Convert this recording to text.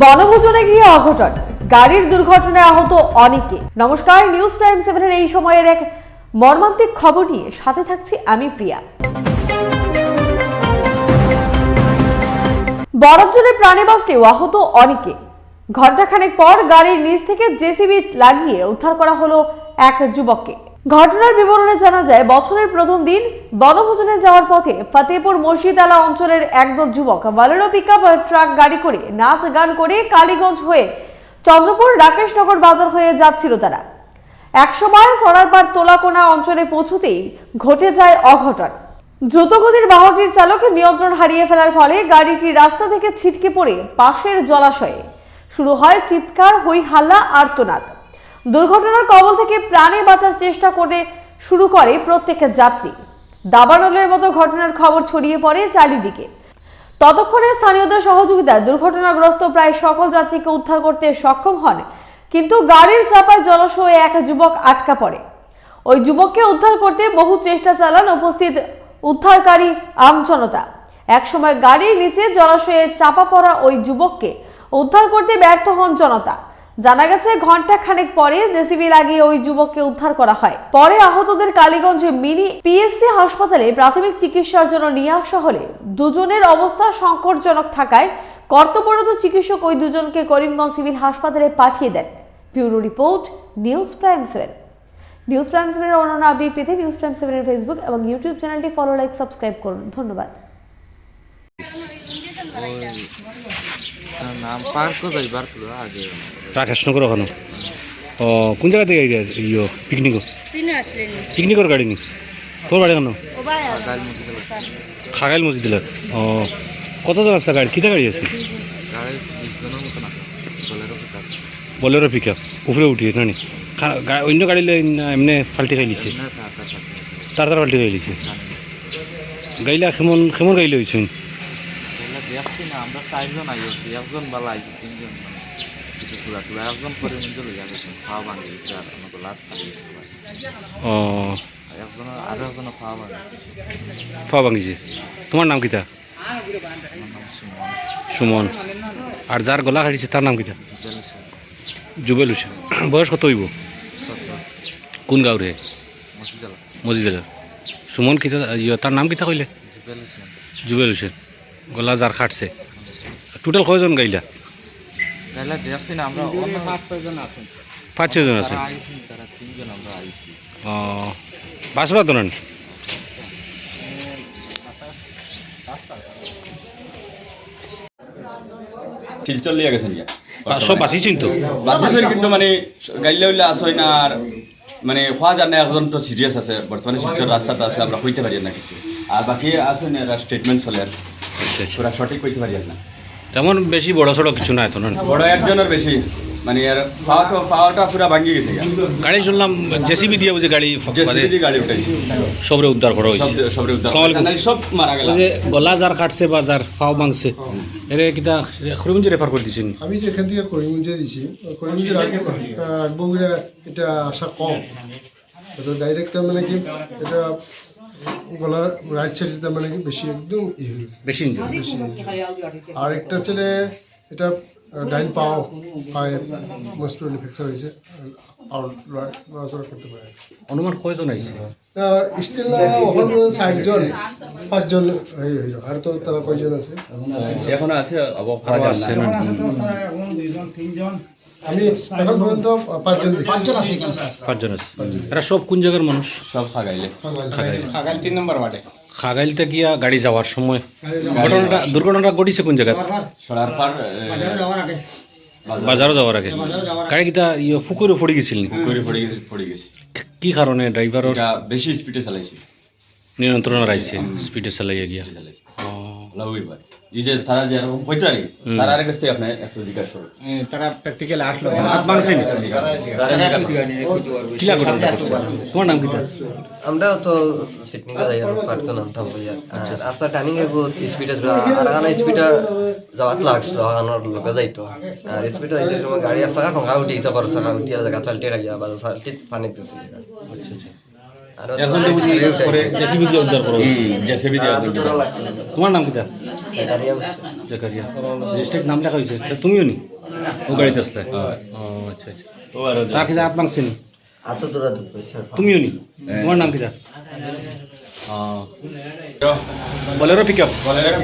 বনভোজনে গিয়ে অঘটন। গাড়ির দুর্ঘটনায় আহত অনেকে। নমস্কার নিউজ প্রাইম সেভেনের এই সময়ের এক মর্মান্তিক খবর নিয়ে সাথে থাকছি আমি প্রিয়া। বরফজলে প্রাণে বাঁচলেও আহত অনেকে। ঘণ্টাখানেক পর গাড়ির নিচ থেকে জেসিবি লাগিয়ে উদ্ধার করা হলো এক যুবককে। ঘটনার বিবরণে জানা যায়, বছরের প্রথম দিন বনভোজনে যাওয়ার পথে ফতেপুর মসজিদালা অঞ্চলের একদল যুবক বালেরো পিকআপ ট্রাক গাড়ি করে নাচ গান করে কালীগঞ্জ হয়ে চন্দ্রপুর রাকেশনগর বাজার হয়ে যাচ্ছিল তারা। একসময় সরারপাড় তোলাকোনা অঞ্চলে পৌঁছতেই ঘটে যায় অঘটন। দ্রুতগতির বাহনটির চালক নিয়ন্ত্রণ হারিয়ে ফেলার ফলে গাড়িটি রাস্তা থেকে ছিটকে পড়ে পাশের জলাশয়ে। শুরু হয় চিৎকার, হই হাল্লা, আর্তনাদ। দুর্ঘটনার কবল থেকে প্রাণে বাঁচার চেষ্টা করে শুরু করে প্রত্যেকের যাত্রী। দাবানলের মতো ঘটনার খবর ছড়িয়ে পড়ে চারিদিকে। ততক্ষণে স্থানীয়দের সহযোগিতায় দুর্ঘটনাগ্রস্ত প্রায় সকল যাত্রীকে উদ্ধার করতে সক্ষম হন, কিন্তু গাড়ির চাপায় জলাশয়ে এক যুবক আটকা পড়ে। ওই যুবককে উদ্ধার করতে বহু চেষ্টা চালান উপস্থিত উদ্ধারকারী আমজনতা একসময় গাড়ির নিচে জলাশয়ে চাপা পড়া ওই যুবককে উদ্ধার করতে ব্যর্থ হন জনতা। জানা গেছে ঘণ্টা খানেক পরে জেসিবি লাগিয়ে ওই যুবককে উদ্ধার করা হয়। পরে আহতদের কালীগঞ্জে মিনি পিএসসি হাসপাতালে প্রাথমিক চিকিৎসার জন্য নিয়ে আসা হলে দুজনের অবস্থা সংকটজনক থাকায় কর্তব্যরত চিকিৎসক ওই দুজনকে করিমগঞ্জ সিভিল হাসপাতালে পাঠিয়ে দেন। Bureau report, news prime seven. News prime সেভেনের অন্যান্য আপডেট পেতে নিউজ প্রাইম সেভেনের ফেসবুক এবং ইউটিউব চ্যানেলটি ফলো, লাইক, সাবস্ক্রাইব করুন। ধন্যবাদ। নাম পার্ক কোথায়? পার্ক আগে। রাকেশনগর ওখানে। ও কোন জায়গা থেকে ইয়ো পিকনিক পিকনিকের গাড়ি নি? তোর বাড়ি কেন? ও ভাই কাল মধ্যে খাগাইল মসজিদ ও কতজন আছে গাড়ি? কিটা গাড়ি আছে? পিকআপ বলেরো পিক আপ উপরে উঠিয়ে নানি অন্য গাড়ি এমনি ফাল্টি খাই লিছে তার তার ফাল্টি খাই লিছে গাইলা কেমন কেমন গাইলে এগুলো আমরা চারজন আইছি একজন বালা আইছি তিনজন। কিছু তুলা ভাঙিছে তোমার নাম কিতা? সুমন। আর যার গলা হারিছে তার নাম কিতা? জুবেল হোসেন বয়স কত হইব? কোন গাঁও রে মসজিদ সুমন কিতা তার নাম কিতা কইলে? জুবেল হোসেন গলা যার খাটছে। টোটাল কয়জন গাইলা? গাইলা দেখছি না আমরা অন্য পাঁচ ছজন আছে তারা আইছি তারা তিনজন আমরা আইছি। ও বাসবা তো না শিলচর লিয়ে গেছেন গিয়া। সব বাঁচিয়েছেন তো? বাসিছেন কিন্তু মানে গাইলে উইলে আসই না আর মানে হওয়া জানে একজন তো সিরিয়াস আছে বর্তমানে শিলচর রাস্তাটা আছে আমরা কইতে পারি না কিছু। আর বাকি আছে না এরা স্টেটমেন্ট চলে আর। আচ্ছা আচ্ছা। পুরা সঠিক কইতে পারি না। তেমন বেশি বড় সড়ো কিছু নাই তো না বড় একজনের বেশি। মানে এর পাওয়া তো পাওয়াটা পুরা ভাঙি গেছে গাড়ি শুনলাম জেসিবি দিয়ে বুঝে গাড়ি জেসিবি দিয়ে গাড়ি উঠাইছে। সবরে উদ্ধার করা হয়েছে। সব সবরে উদ্ধার মারা গেল। যে গলা যার কাটছে বা যার ফাও ভাঙছে এরে কিতা খরিমঞ্জি রেফার করে দিছেন? আমি যে এখান থেকে করিমগঞ্জে দিছি। আগে এটা আসা কম। তো ডাইরেক্ট মানে কি? এটা গলার রাইট সাইডে মানে বেশি একদম ই বেশি বেশি আর একটা ছেলে এটা ডাইন পাও পায়ে মোস্ট ফ্র্যাকচার হয়েছে আর লড়াচড়া করতে পারে। অনুমান কয়জন আইছে? স্টিল ওখানে ষাটজন পাঁচজন এই হয়ে যাবে। আর তো তারা কয়জন আছে? এখন আছে আছে না আমি এখন পর্যন্ত পাঁচজন পাঁচজন আছে পাঁচজন আছে। এরা সব কোন জায়গার মানুষ? সব খাগাইলে। গিয়া গাড়ি যাওয়ার সময় ঘটনাটা দুর্ঘটনাটা ঘটিছে কোন জায়গায়? সরার পার বাজারও যাওয়ার আগে। গাড়ি কিটা ইয়ে ফুকুরে পড়ে গেছিল নি? পড়ে গেছে পড়ে গেছে। কি কারণে বেশি স্পিডে চালাইছে। নিয়ন্ত্রণ স্পিডে চালাইয়া গিয়া। চালাইছে লাউই ভাই এই যে তারা যে এরকম হইতে পারে তারা আরেক কাছ থেকে আপনি একটু জিজ্ঞাসা করুন তারা প্র্যাকটিক্যাল আসলো। হাত ভাঙছে কিলা ঘটনা তোমার নাম কিটা আমরাও তো সিটনিকা যাই আর নাম থাম বইয়া আফটার টার্নিং এ গো স্পিডে আর আনা স্পিডে যাওয়াত লাগছিল আনার লগে যাইতো। আর স্পিডে যাইতে সময় গাড়ি আসা ঠঙ্গা উঠি ইসা পারছ না উঠি জায়গা চালতে রাখিয়া বা চালতে পানি দিছে আর একজন বুঝি করে জেসিবি দিয়ে উদ্ধার করা হয়েছে। জেসিবি দিয়ে তোমার নাম কিটা জাকারিয়া রেজিস্ট্রেট নাম লেখা হয়েছে। তা তুমিও নি? ও গাড়িতে আসলে? ও আচ্ছা আচ্ছা। ও আর তাকে যা আপনার চিনি? আত দূরা দুধ তুমিও নি? তোমার নাম কিটা? বলেরো পিক আপ বলে রাখি